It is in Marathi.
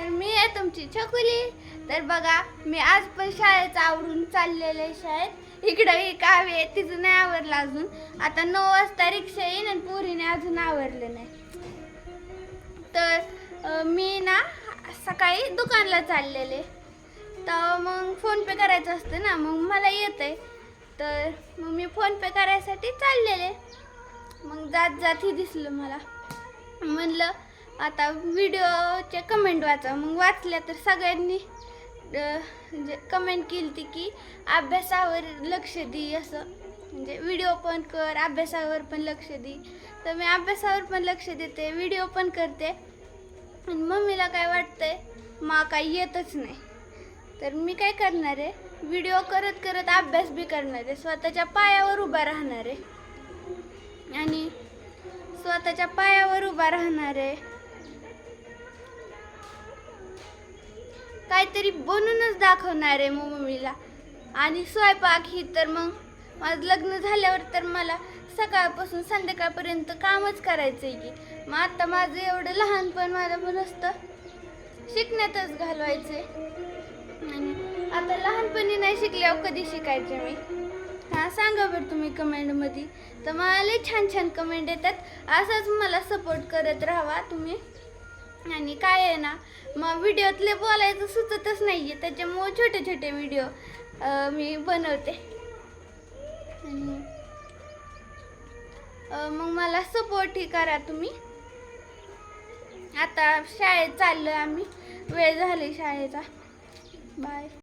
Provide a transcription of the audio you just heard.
तर मी आहे तुमची छकुली. तर बघा मी आज पण शाळेत आवरून चाललेले आहे शाळेत. इकडं ही काव्य आहे तिचं नाही आवरलं अजून. आता नऊ वाजता रिक्षा येईन आणि पोरीने अजून आवरलं नाही. तर मी ना सकाळी दुकानला चाललेले. तर मग फोनपे करायचं असतं ना मग मला येतं आहे तर मग मी फोनपे करायसाठी चाललेले. मग जात जात ही दिसलं मला. म्हणलं आता व्हिडिओचे कमेंट वाचा. मग वाचल्या तर सगळ्यांनी म्हणजे कमेंट केली ती की अभ्यासावर लक्ष दे असं. म्हणजे व्हिडिओ पण कर अभ्यासावर पण लक्ष दे. तर मी अभ्यासावर पण लक्ष देते व्हिडिओ पण करते. आणि मम्मीला काय वाटतंय? मा काही येतच नाही. तर मी काय करणार आहे? व्हिडिओ करत करत अभ्यास बी करणार आहे. स्वतःच्या पायावर उभा राहणार आहे. आणि स्वतःच्या पायावर उभा राहणार आहे. काहीतरी बनूनच दाखवणार आहे मग मम्मीला. आणि स्वयंपाक ही तर मग माझं लग्न झाल्यावर तर मला सकाळपासून संध्याकाळपर्यंत कामच करायचं आहे की. मग आता माझं एवढं लहानपण मला पण असतं शिकण्यातच आहे आणि आता लहानपणी नाही शिकल्यावर कधी शिकायचे मी? हां सांगा बरं तुम्ही कमेंटमध्ये. तर मला लई छान छान कमेंट येतात. असंच मला सपोर्ट करत राहावा तुम्ही. आणि काय आहे ना मग व्हिडिओतले बोलायचं सुचतच नाही आहे त्याच्यामुळे छोटे छोटे व्हिडिओ मी बनवते. आणि मग मला सपोर्टही करा तुम्ही. आता शाळेत चाललोय आम्ही. वेळ झाली शाळेचा. बाय